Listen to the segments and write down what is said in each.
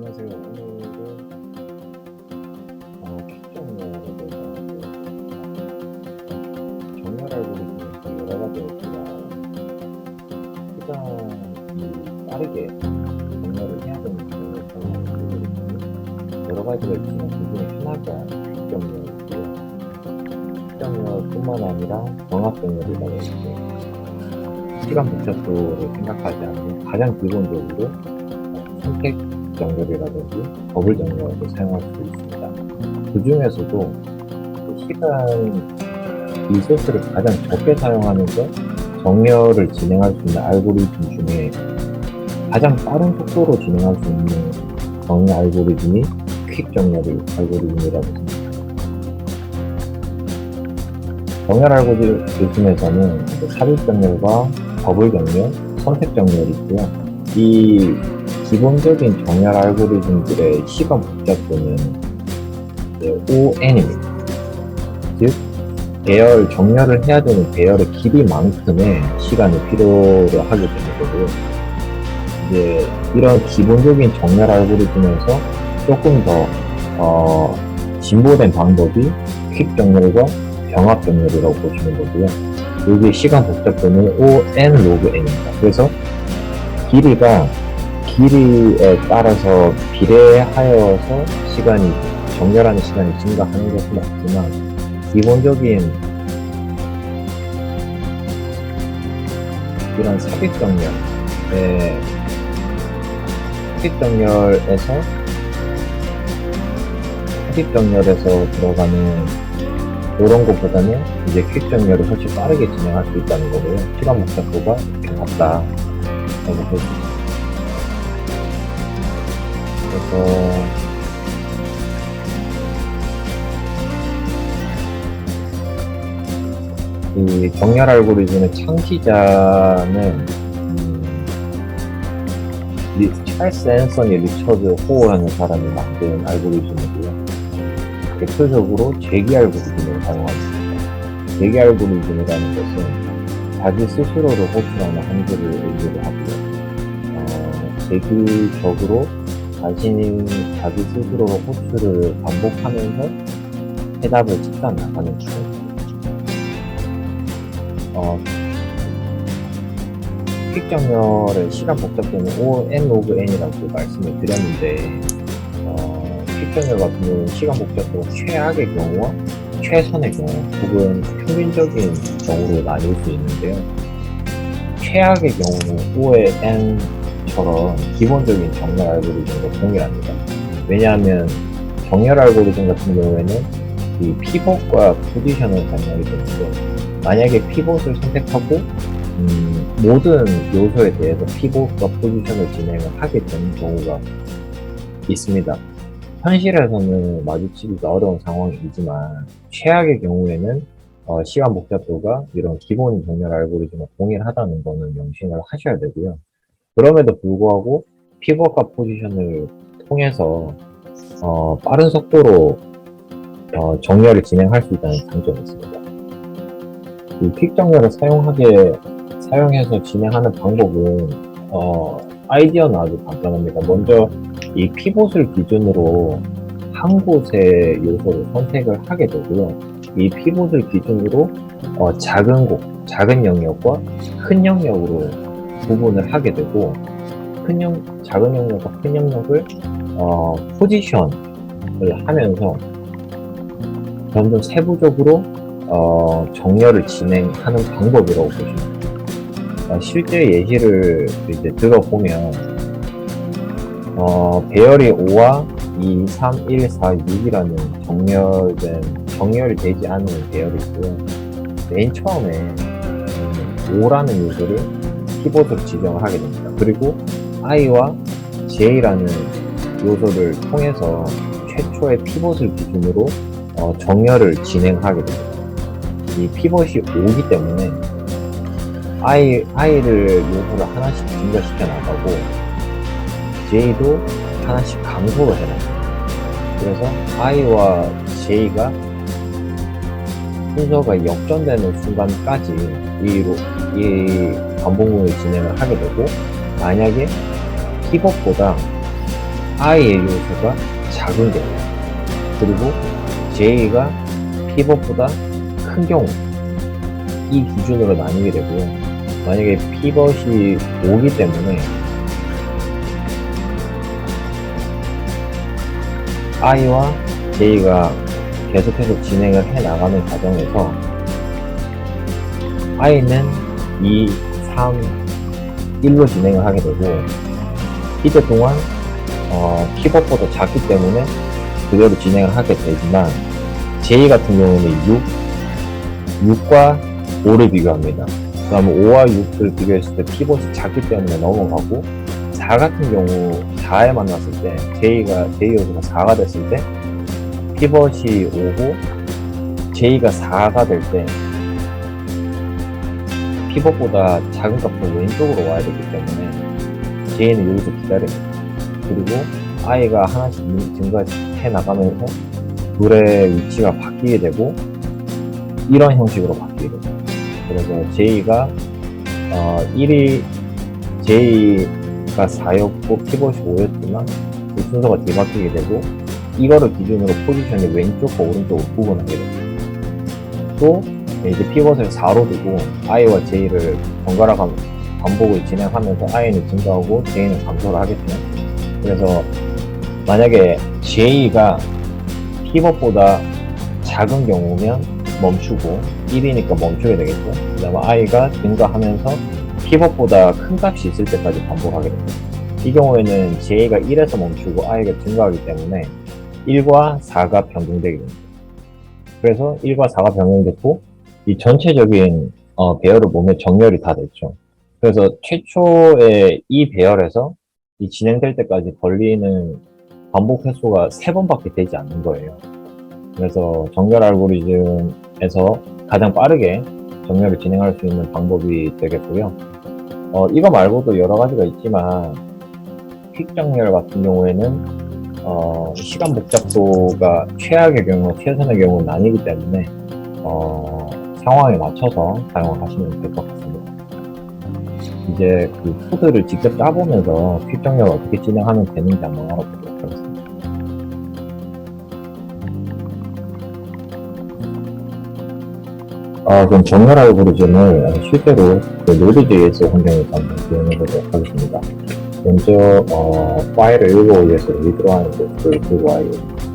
안녕하세요. 오늘은 어, 킥정렬에 대해서 정렬 알고리즘에서 여러 가지 우리가 시간이 빠르게 정렬을 해야 되는 경우에 사용하는 알고리즘이 여러 가지가 있지만 그중에 하나가 킥정렬이고요. 킥정렬뿐만 아니라 정합정렬이라고 있고 시간 복잡도를 생각하지 않는 가장 기본적으로 선택 정렬이라든지 버블 정렬을 사용할 수 있습니다. 그 중에서도 시간 리소스를 가장 적게 사용하면서 정렬을 진행할 수 있는 알고리즘 중에 가장 빠른 속도로 진행할 수 있는 정렬 알고리즘이 퀵 정렬 알고리즘이라고 생각합니다. 정렬 알고리즘에서는 삽입 정렬과 버블 정렬, 선택 정렬이 있고요. 이 기본적인 정렬 알고리즘들의 시간 복잡도는 ON입니다. 즉, 배열, 정렬을 해야 되는 배열의 길이만큼의 시간이 필요로 하게 되는 거고요. 이제 이런 기본적인 정렬 알고리즘에서 조금 더, 어, 진보된 방법이 퀵 정렬과 병합 정렬이라고 보시면 되고요. 여기 시간 복잡도는 ON 로그 N입니다. 그래서 길이가 길이에 따라서 비례하여서 시간이 정렬하는 시간이 증가하는 것은 맞지만 기본적인 이런 삽입 정렬의 삽입 정렬에서 삽입 정렬에서 들어가는 이런 것보다는 이제 퀵 정렬을 훨씬 빠르게 진행할 수 있다는 거고요. 시간 복잡도가 이렇게 같다. 라고 볼수 있습니다. 그래서 이 정렬 알고리즘의 창시자는 음, 리- 찰스 앤서니 리처드 호어라는 사람이 만든 알고리즘이고요. 대표적으로 재기 알고리즘을 사용하고 있습니다. 재기 알고리즘이라는 것은 자기 스스로를 호출하는 함수를 의미를 하고요. 어, 재기적으로 자신이 자기 스스로로 호출을 반복하면서 해답을 찾아 나가는 기술입니다. 어, 퀵 정렬의 시간 복잡도는 O(n) 오브 n이라고 말씀을 드렸는데 어, 퀵 정렬 같은 경우는 시간 복잡도가 최악의 경우와 최선의 경우 혹은 평균적인 경우로 나뉠 수 있는데요. 최악의 경우는 O 의 n처럼 기본적인 정렬 알고리즘과 동일합니다. 왜냐하면 정렬 알고리즘 같은 경우에는 이 피벗과 포지션을 사용하기 때문에 만약에 피벗을 선택하고 음, 모든 요소에 대해서 피벗과 포지션을 진행을 하게 되는 경우가 있습니다. 현실에서는 마주치기가 어려운 상황이지만 최악의 경우에는 어, 시간 복잡도가 이런 기본 정렬 알고리즘과 동일하다는 거는 명심을 하셔야 되고요. 그럼에도 불구하고 피벗과 포지션을 통해서 어, 빠른 속도로 어, 정렬을 진행할 수 있다는 장점이 있습니다. 이퀵 정렬을 사용하게 사용해서 진행하는 방법은 어, 아이디어는 아주 간단합니다. 먼저 이 피봇을 기준으로 한 곳의 요소를 선택을 하게 되고요. 이 피봇을 기준으로 어, 작은 곳, 작은 영역과 큰 영역으로 구분을 하게 되고 큰 영, 작은 영역과 큰 영역을 어, 포지션을 하면서 점점 세부적으로 어, 정렬을 진행하는 방법이라고 보시면. 어, 실제 예시를 이제 들어보면 어, 배열이 5와 2, 3, 1, 4, 6이라는 정렬된 정렬되지 않은 배열이 있고요. 맨 처음에 음, 5라는 요소를 키보드로 지정을 하게 됩니다. 그리고 i와 j라는 요소를 통해서 최초의 피벗을 기준으로 어, 정렬을 진행하게 됩니다. 이 피벗이 5기 때문에 i, i를 요소를 하나씩 증가시켜 나가고 j도 하나씩 감소를 해놔요. 그래서 i와 j가 순서가 역전되는 순간까지 이, 로- 이 반복문을 진행을 하게 되고 만약에 피벗보다 i의 요소가 작은 경우 그리고 j가 pivot보다 큰 경우 이 기준으로 나뉘게 되고요. 만약에 pivot이 5기 때문에 i와 j가 계속해서 진행을 해 나가는 과정에서 i는 2, 3, 1로 진행을 하게 되고 이때 동안 어, pivot보다 작기 때문에 그대로 진행을 하게 되지만 j 같은 경우는 6, 6과 5를 비교합니다. 그 다음에 5와 6을 비교했을 때 pivot이 작기 때문에 넘어가고 4 같은 경우 4에 만났을 때 j가 j 요소가 4가 됐을 때 pivot이 5고 j가 4가 될때 pivot보다 작은 값은 왼쪽으로 와야 되기 때문에 j는 여기서 기다립니다. 그리고 i가 하나씩 증가해 나가면서 둘의 위치가 바뀌게 되고 이런 형식으로 바뀌게 됩니다. 그래서 j가 어, 1이 j가 4였고 pivot이 5였지만 그 순서가 뒤바뀌게 되고 이거를 기준으로 포지션이 왼쪽과 오른쪽으로 구분하게 됩니다. 또 이제 pivot을 4로 두고 i와 j를 번갈아 가면서 반복을 진행하면서 i는 증가하고 j는 감소를 하겠죠. 그래서 만약에 j가 pivot보다 작은 경우면 멈추고 1이니까 멈추게 되겠죠. 그 다음에 i가 증가하면서 pivot보다 큰 값이 있을 때까지 반복하게 됩니다. 이 경우에는 j가 1에서 멈추고 i가 증가하기 때문에 1과 4가 변동되게 됩니다. 그래서 1과 4가 변동됐고 이 전체적인 어, 배열을 보면 정렬이 다 됐죠. 그래서 최초의 이 배열에서 이 진행될 때까지 걸리는 반복 횟수가 세 번밖에 되지 않는 거예요. 그래서 정렬 알고리즘에서 가장 빠르게 정렬을 진행할 수 있는 방법이 되겠고요. 어, 이거 말고도 여러 가지가 있지만 퀵 정렬 같은 경우에는 어, 시간 복잡도가 최악의 경우, 최선의 경우 나뉘기 때문에 어, 상황에 맞춰서 사용을 하시면 될 것 같습니다. 이제 그 코드를 직접 짜보면서 퀵 정렬을 어떻게 진행하면 되는지 한번 알아보도록 하겠습니다. 아, 그럼 정렬 알고리즘을 실제로 그 Node.js 환경에서 한번 구현해보도록 하겠습니다. 먼저 어, 파일을 읽어오기 위해서 리드라인 것을 들고 와야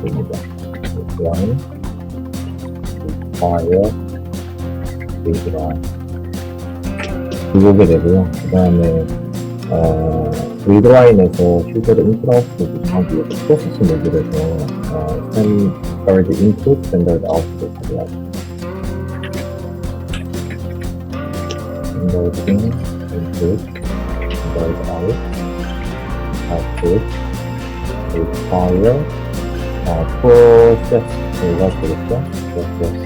됩니다. 리드라인 파일 리드라인 들어오게 되고요. 그 다음에 어, 리드라인에서 실제로 인풋 아웃풋을 하기 위해서 프로세스 모듈에서 어, standard input, standard output 하고요. standard input, standard out output, require, 어, process가 되겠죠? 여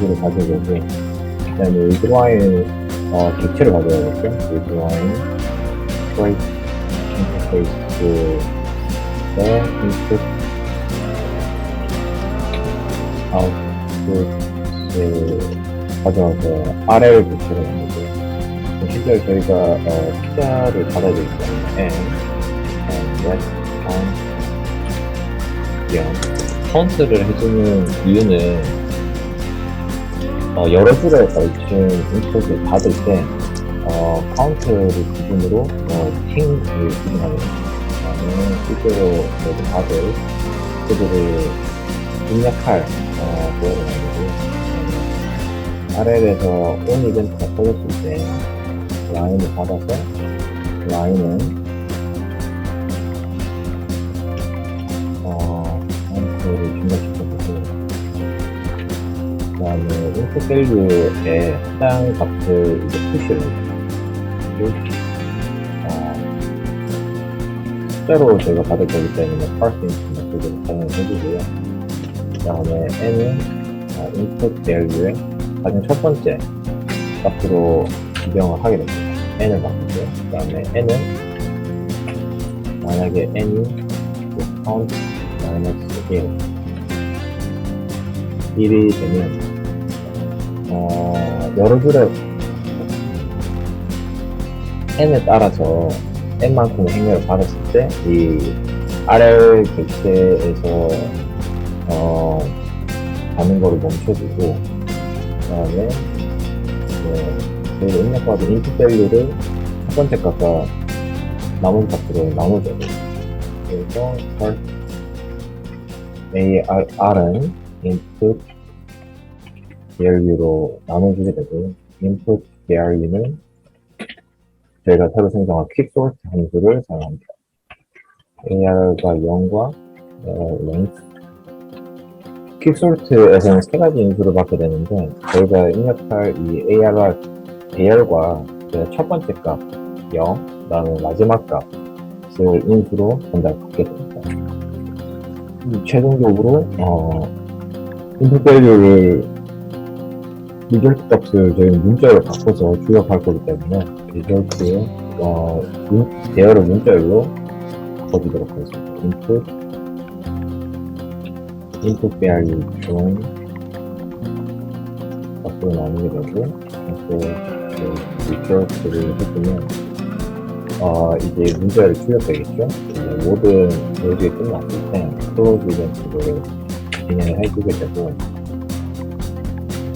기를 가지고 오고, 그 다음에 리드라인, 어, 객체를 가져야겠죠? 리드라인, trace, interface, 의 input, output, 가져와서 RL 객체를 만들고요. 실제로 저희가 어, 피자를 받아야 되기 때문에 and, let count 영 카운트를 해주는 이유는 어, 여러 줄에 걸친 인풋을 받을 때 어, 카운트를 기준으로 어, 핑을 기준하게 됩니다. 그다음에 실제로 모두 받을 그들을 입력할 어, 보호를 만들고요. RL에서 온 이벤트가 터졌을 때 라인을 받아서 라인은 다음에 인풋 밸류에 해당 값을 이제 해줍니다. 어, 숫자로 저희가 받을 거기 때문에 parsing 메소드를 사용을 해주고요. 그 다음에 n은 어, input valu에 가장 첫 번째 값으로 지정을 하게 됩니다. n을 바꾸고요. 그 다음에 n은 만약에 n이 count 마이너스 1 1이 되면 어, 여러 줄의 n에 따라서 n만큼의 행렬을 받았을 때 이 RL 객체에서 어 가는 거를 멈춰주고 그 다음에 네, 저희가 입력 받은 인풋 밸류를 첫 번째 값과 나머지 값으로 나눠줘요. 그래서 AR은 input value로 나눠주게 되고 input value는 저희가 새로 생성한 quicksort 함수를 사용합니다. AR과 0과 어, length 퀵솔트에서는 세 가지 인수를 받게 되는데 저희가 입력할 이 ARR 배열과 그첫 번째 값 0, 그다음에 마지막 값을 인수로 전달받게 됩니다. 음, 최종적으로 어, 인풋 밸류를 리졸트 값을 저희 문자로 바꿔서 출력할 거기 때문에 리졸트 어, 문- 배열을 문자열로 바꿔주도록 하겠습니다. input input join 값으로 나누게 되고 또 리졸트를 해주면 어 이제 문자를 출력되겠죠. 모든 모듈이 끝났을 때 클로즈 이벤트를 진행을 해주게 되고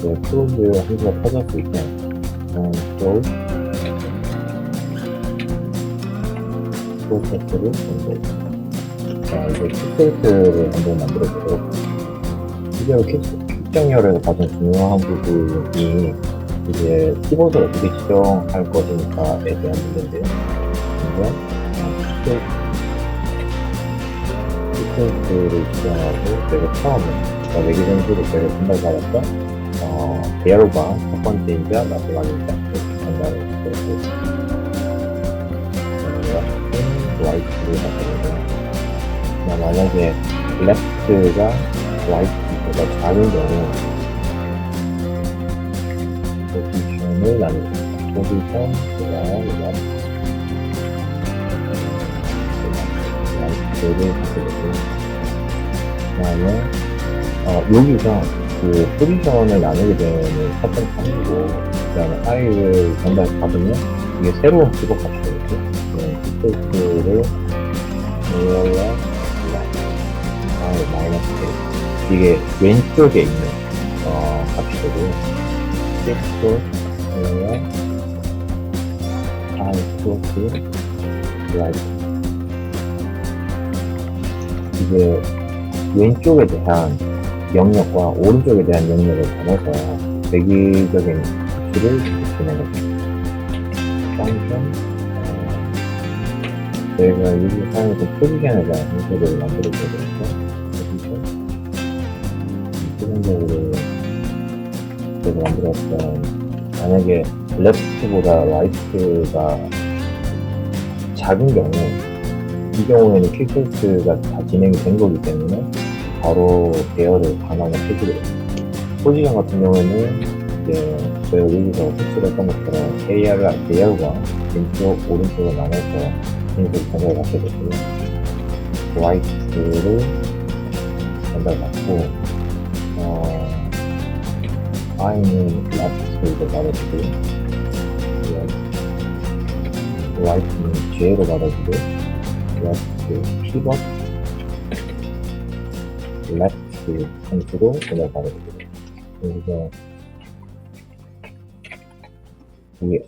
이제 클로즈 한수가 터졌을 때 음, close 프로세스를 먼저 자, 이제 킥세이트를 한번 만들어 보도록 킥- 킥정열에서 가장 중요한 부분이 이제 키보드를 어떻게 지정할 것인가에 대한 문제인데요. 먼저 킥세이트를 지정하고 제가 처음에 어, 외기 전수를 제가 전달받았 배열과 첫 번째이자 마지막이자 이렇게 전달을 드렸고 와이트를 바꾸고 나 만약에 레프트가 와이트보다 작은 경우 포지션을 나눕니다. 포지션, 그 다음 와이트를 하게 되고 그 다음에 어, 여기서 그 포지션을 나누게 되는 첫 번째 항이고 그 다음에 i를 전달 받으면 이게 새로운 기록 값이. 네, 스페이스를 AR과 I 마이너스 K 이게 왼쪽에 있는 어, 값이 되고요. 텍스트 AR I 플러스 라이트 이게 왼쪽에 대한 영역과 오른쪽에 대한 영역을 나눠서 대기적인 수치를 진행합니다. 어, 저희가 여기 사용해서 포지션에 대한 형태를 만들어줘야 되니까 포지션 기본적으로 제가 만들었던 만약에 레프트보다 라이트가 작은 경우 이 경우에는 퀵소스가 다 진행이 된 거기 때문에 바로 배열을 반환을 됩니다. 포지션 같은 경우에는 이제 저희가 여기서 호출을 했던 것처럼 AR과 배열과 왼쪽 오른쪽을 나눠서 인식 전달을 받게 되고요. 와이트를 전달받고 어, I는 레프트로 받아주고 와이트는 J로 받아주고 레프트 피벗 레프트 선수로 전달받아주고 그래서 이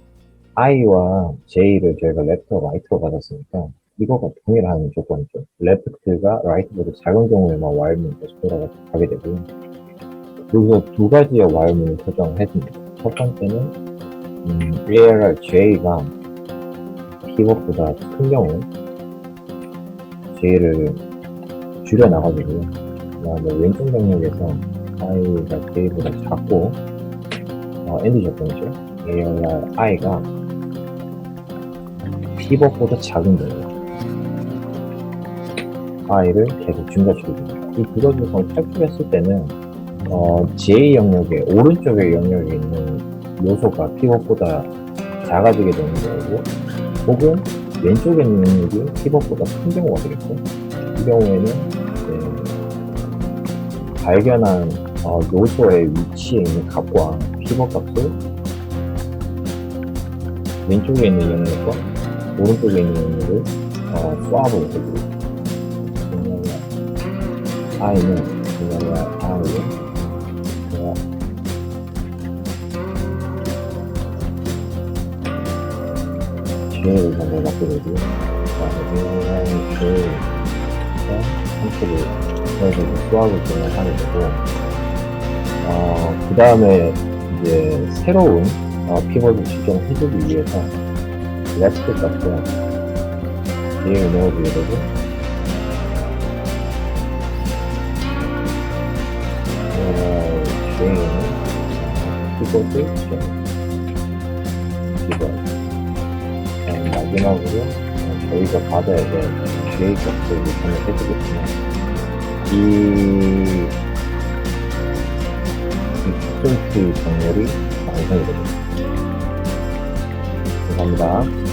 I와 J를 저희가 레프트와 라이트로 받았으니까 이거가 동일한 조건이죠. 레프트가 라이트보다 작은 경우에만 와일문이 계속 돌아가게 되고요. 여기서 두 가지의 와일문을 설정을 했습니다. 첫 번째는 음, ARR J가 키보드보다 큰 경우 J를 줄여나가지고요. 그다음에 왼쪽 영역에서 I가 J보다 작고 어, 엔드 조건이죠. ARR I가 피벗보다 작은 경우 i를 계속 증가시켜줍니다. 이 두 가지 조건을 탈출했을 때는 어, J 영역의 오른쪽의 영역에 있는 요소가 피벗보다 작아지게 되는 거고 혹은 왼쪽에 있는 영역이 피벗보다 큰 경우가 되겠고 이 경우에는 발견한 어, 요소의 위치에 있는 값과 피벗 값을 왼쪽에 있는 영역과 오른쪽에 있는 용어를 어, 해주고 그러면 I는 그러면 I를 제가 J를 먼저 갖게 되고 그다음에 J를 한쪽을 그래서 수학을 진행하게 되고 어, 그 다음에 이제 새로운 어, 피벗을 지정해주기 위해서 레프트 값을 J를 넣어주게 되고. 어, J는 피벗을 지정. 피벗 어, 마지막으로 어, 저희가 받아야 될 J 값을 요청을 해주겠지만 이, 이 특정치 정렬이 완성이 됩니다. 감사합니다.